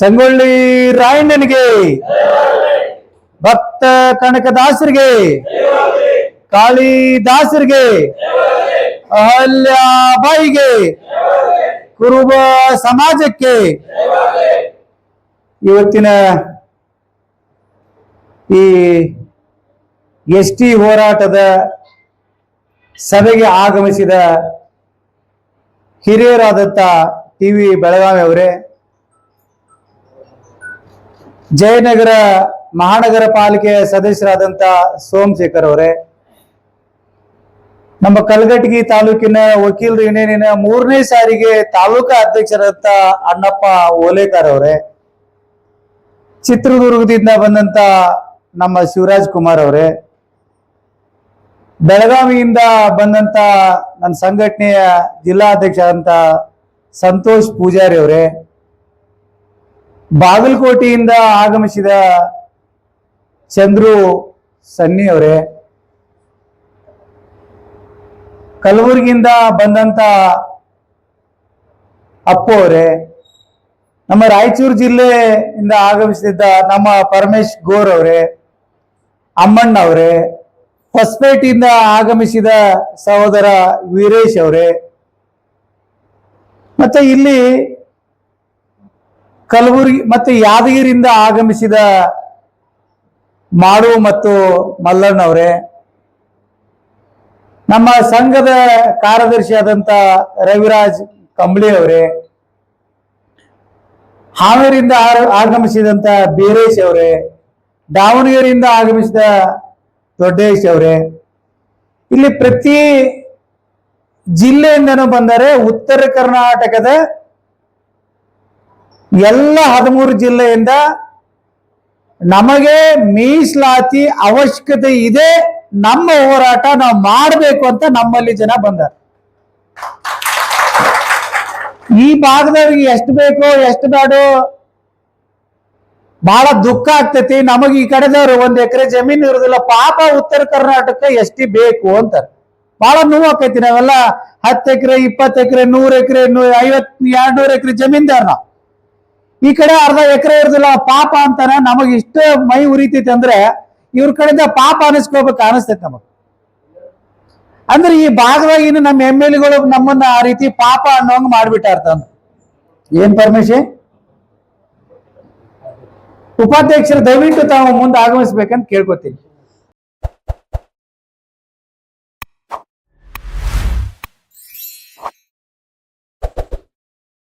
ಸಂಗೊಳ್ಳಿ ರಾಯಣ್ಣನಿಗೆ. ಭಕ್ತ ಕನಕದಾಸರಿಗೆ. ಕಾಳಿದಾಸರಿಗೆ. ಅಹಲ್ಯಾಬಾಯಿಗೆ. ಕುರುಬ ಸಮಾಜಕ್ಕೆ. ಇವತ್ತಿನ ಈ ಎಸ್ ಟಿ ಹೋರಾಟದ ಸಭೆಗೆ ಆಗಮಿಸಿದ ಹಿರಿಯರಾದಂಥ ಟಿ ವಿ ಬೆಳಗಾವಿ ಅವರೇ ಜಯನಗರ ಮಹಾನಗರ ಪಾಲಿಕೆಯ ಸದಸ್ಯರಾದಂತ ಸೋಮಶೇಖರ್ ಅವರೇ, ನಮ್ಮ ಕಲಘಟಗಿ ತಾಲೂಕಿನ ವಕೀಲರ ಯೂನಿಯನಿನ ಮೂರನೇ ಸಾರಿಗೆ ತಾಲೂಕಾ ಅಧ್ಯಕ್ಷರಾದಂಥ ಅಣ್ಣಪ್ಪ ಓಲೇಕರ್ ಅವರೇ, ಚಿತ್ರದುರ್ಗದಿಂದ ಬಂದಂತ ನಮ್ಮ ಶಿವರಾಜ್ ಕುಮಾರ್ ಅವರೇ, ಬೆಳಗಾವಿಯಿಂದ ಬಂದಂತ ನನ್ನ ಸಂಘಟನೆಯ ಜಿಲ್ಲಾ ಜಿಲ್ಲಾಧ್ಯಕ್ಷರಾದಂಥ ಸಂತೋಷ್ ಪೂಜಾರಿ ಅವರೇ ಬಾಗಲಕೋಟೆಯಿಂದ ಆಗಮಿಸಿದ ಚಂದ್ರು ಸನ್ನಿ ಅವರೇ, ಕಲಬುರಗಿಯಿಂದ ಬಂದಂತ ಅಪ್ಪು ಅವರೇ, ನಮ್ಮ ರಾಯಚೂರು ಜಿಲ್ಲೆಯಿಂದ ಆಗಮಿಸಿದ್ದ ನಮ್ಮ ಪರಮೇಶ್ ಗೋರ್ ಅವರೇ, ಅಮ್ಮಣ್ಣ ಅವರೇ, ಹೊಸಪೇಟೆಯಿಂದ ಆಗಮಿಸಿದ ಸಹೋದರ ವೀರೇಶ್ ಅವರೇ, ಮತ್ತೆ ಇಲ್ಲಿ ಕಲಬುರಗಿ ಮತ್ತೆ ಯಾದಗಿರಿಯಿಂದ ಆಗಮಿಸಿದ ಮಾಡು ಮತ್ತು ಮಲ್ಲಣ್ಣವರೇ, ನಮ್ಮ ಸಂಘದ ಕಾರ್ಯದರ್ಶಿಯಾದಂಥ ರವಿರಾಜ್ ಕಂಬಳಿ ಅವರೇ ಹಾವೇರಿಯಿಂದ ಆಗಮಿಸಿದಂಥ ಬೀರೇಶ್ ಅವರೇ, ದಾವಣಗೆರೆಯಿಂದ ಆಗಮಿಸಿದ ದೊಡ್ಡೇಶ್ ಅವರೇ, ಇಲ್ಲಿ ಪ್ರತಿ ಜಿಲ್ಲೆಯಿಂದನೂ ಬಂದರೆ ಉತ್ತರ ಕರ್ನಾಟಕದ ಎಲ್ಲ ಹದಿಮೂರು ಜಿಲ್ಲೆಯಿಂದ ನಮಗೆ ಮೀಸಲಾತಿ ಅವಶ್ಯಕತೆ ಇದೆ. ನಮ್ಮ ಹೋರಾಟ ನಾವು ಮಾಡಬೇಕು ಅಂತ ನಮ್ಮಲ್ಲಿ ಜನ ಬಂದಾರೆ. ಈ ಭಾಗದವ್ರಿಗೆ ಎಷ್ಟು ಬೇಕೋ ಎಷ್ಟು ಬೇಡ ಬಹಳ ದುಃಖ ಆಗ್ತೈತಿ. ನಮಗೆ ಈ ಕಡೆದವ್ರು ಒಂದ್ ಎಕರೆ ಜಮೀನು ಇರೋದಿಲ್ಲ. ಪಾಪ ಉತ್ತರ ಕರ್ನಾಟಕ ಎಷ್ಟಿ ಬೇಕು ಅಂತಾರೆ. ಬಹಳ ನೋವು ಆಕೈತಿ. ನಾವೆಲ್ಲ ಹತ್ತು ಎಕರೆ, ಇಪ್ಪತ್ತು ಎಕರೆ, ನೂರ್ ಎಕರೆ ಐವತ್ ಎರಡ್ ನೂರ್ ಎಕರೆ ಜಮೀನ್ದಾರ ನಾವು. ಈ ಕಡೆ ಅರ್ಧ ಎಕರೆ ಇರೋದಿಲ್ಲ, ಪಾಪ ಅಂತಾನೆ ನಮಗ್ ಇಷ್ಟೇ ಮೈ ಉರಿತೈತಿ ಅಂದ್ರೆ ಇವ್ರ ಕಡೆಯಿಂದ ಪಾಪ ಅನಿಸ್ಕೋಬೇಕು ಅನಿಸ್ತೈತಿ ನಮಗ್. ಅಂದ್ರೆ ಈ ಭಾಗದಾಗ ಇನ್ನು ನಮ್ಮ ಎಂ ಎಲ್ ಎಗಳು ನಮ್ಮನ್ನ ಆ ರೀತಿ ಪಾಪ ಅನ್ನೋಂಗ್ ಮಾಡ್ಬಿಟ್ಟಾರ ತಂದು ಏನ್ ಪರಮೇಶಿ ಉಪಾಧ್ಯಕ್ಷರು ದಯವಿಟ್ಟು ತಾವು ಮುಂದೆ ಆಗಮಿಸ್ಬೇಕಂತ ಕೇಳ್ಕೊತೀನಿ.